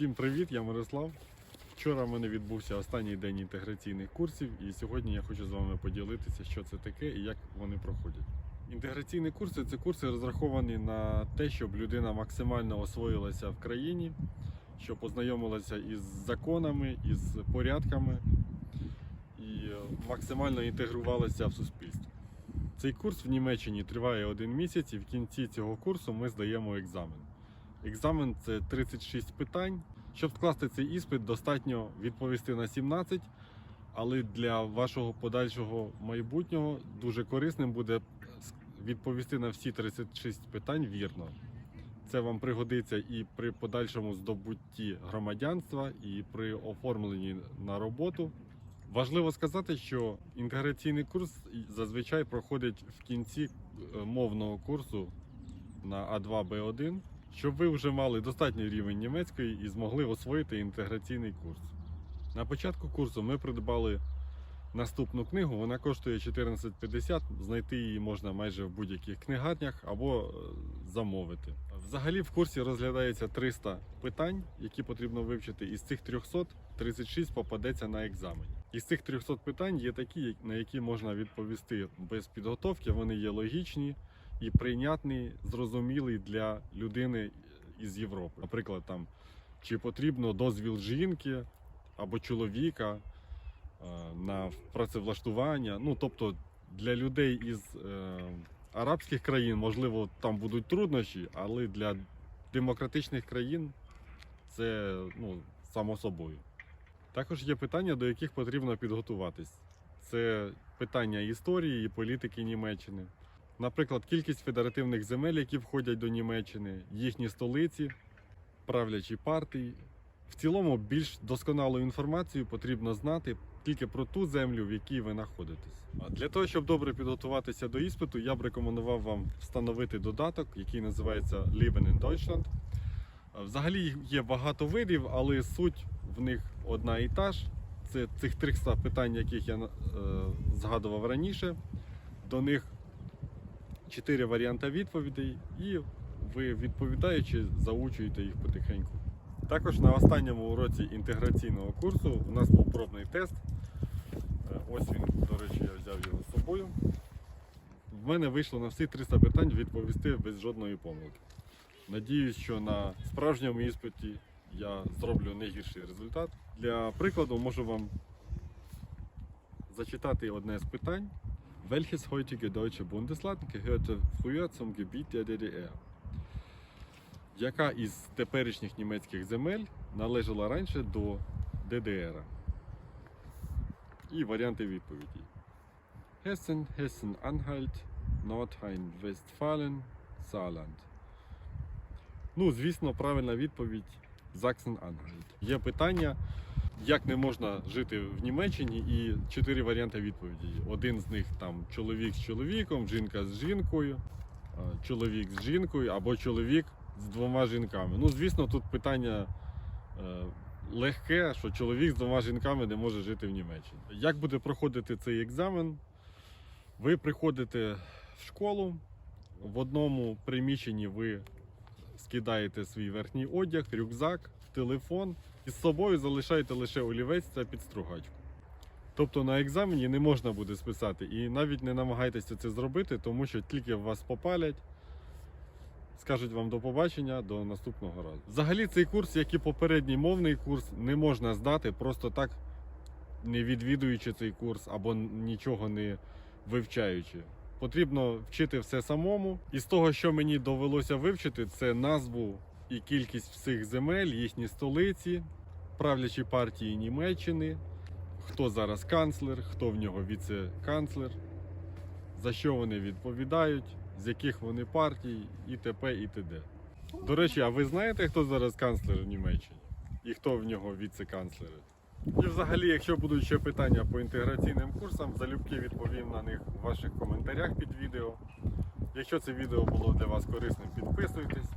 Всім привіт, я Мирослав. Вчора в мене відбувся останній день інтеграційних курсів, і сьогодні я хочу з вами поділитися, що це таке і як вони проходять. Інтеграційні курси це курси розраховані на те, щоб людина максимально освоїлася в країні, щоб познайомилася із законами, із порядками і максимально інтегрувалася в суспільство. Цей курс в Німеччині триває один місяць, і в кінці цього курсу ми здаємо екзамен. Екзамен це 36 питань. Щоб скласти цей іспит, достатньо відповісти на 17, але для вашого подальшого майбутнього дуже корисним буде відповісти на всі 36 питань вірно. Це вам пригодиться і при подальшому здобутті громадянства, і при оформленні на роботу. Важливо сказати, що інтеграційний курс зазвичай проходить в кінці е, мовного курсу на А2 Б1, щоб ви вже мали достатній рівень німецької і змогли освоїти інтеграційний курс. На початку курсу ми придбали наступну книгу. Вона коштує 14,50. Знайти її можна майже в будь-яких книгарнях або е, замовити. Взагалі в курсі розглядається 300 питань, які потрібно вивчити. Із цих 300 36 попадеться на екзамен. Із цих 300 питань є такі, на які можна відповісти без підготовки. Вони є логічні і прийнятні, зрозумілі для людини із Європи. Наприклад, там чи потрібно дозвіл жінки або чоловіка е, на працевлаштування. Ну тобто для людей із е, арабських країн, можливо, там будуть труднощі, але для демократичних країн це ну, само собою. Також є питання, до яких потрібно підготуватись. Це питання історії і політики Німеччини. Наприклад, кількість федеративних земель, які входять до Німеччини, їхні столиці, правлячі партії. В цілому більш досконалу інформацію потрібно знати тільки про ту землю, в якій ви знаходитесь. Для того, щоб добре підготуватися до іспиту, я б рекомендував вам встановити додаток, який називається Leben in Deutschland. Взагалі є багато видів, але суть в них одна і та ж. Це цих 300 питань, яких я е, згадував раніше. До них 4 варіанти відповідей, і ви відповідаючи, заучуєте їх потихеньку. Також на останньому уроці інтеграційного курсу у нас був пробний тест. Е, Ось він, до речі, я взяв його з собою. В мене вийшло на всі 300 питань відповісти без жодної помилки. Надіюсь, що на справжньому іспиті я зроблю не гірший результат. Для прикладу можу вам зачитати одне з питань. Welches heutige deutsche Bundesland gehörte früher zum Gebiet der DDR? Яка із теперішніх німецьких земель належала раніше до ДДР? І варіанти відповіді. Hessen, Hessen-Anhalt, Nordrhein-Westfalen, Saarland. Ну, звісно, правильна відповідь Саксен-Анхальт. Є питання, як не можна жити в Німеччині, і чотири варіанти відповіді. Один з них там чоловік з чоловіком, жінка з жінкою, чоловік з жінкою або чоловік з двома жінками. Ну, звісно, тут питання е, легке, що чоловік з двома жінками не може жити в Німеччині. Як буде проходити цей екзамен? Ви приходите в школу, в одному приміщенні ви скидаєте свій верхній одяг, рюкзак, телефон і з собою залишаєте лише олівець та підстругачку. Тобто на екзамені не можна буде списати і навіть не намагайтеся це зробити, тому що тільки вас попалять, скажуть вам до побачення до наступного разу. Взагалі цей курс, як і попередній мовний курс, не можна здати просто так, не відвідуючи цей курс або нічого не вивчаючи. Потрібно вчити все самому. І з того, що мені довелося вивчити, це назву і кількість всіх земель, їхні столиці, правлячі партії Німеччини, хто зараз канцлер, хто в нього віце-канцлер, за що вони відповідають, з яких вони партій, і т.п. і т.д. До речі, а ви знаєте, хто зараз канцлер в Німеччині? І хто в нього віце-канцлери? І взагалі, якщо будуть ще питання по інтеграційним курсам, залюбки відповім на них в ваших коментарях під відео. Якщо це відео було для вас корисним, підписуйтесь.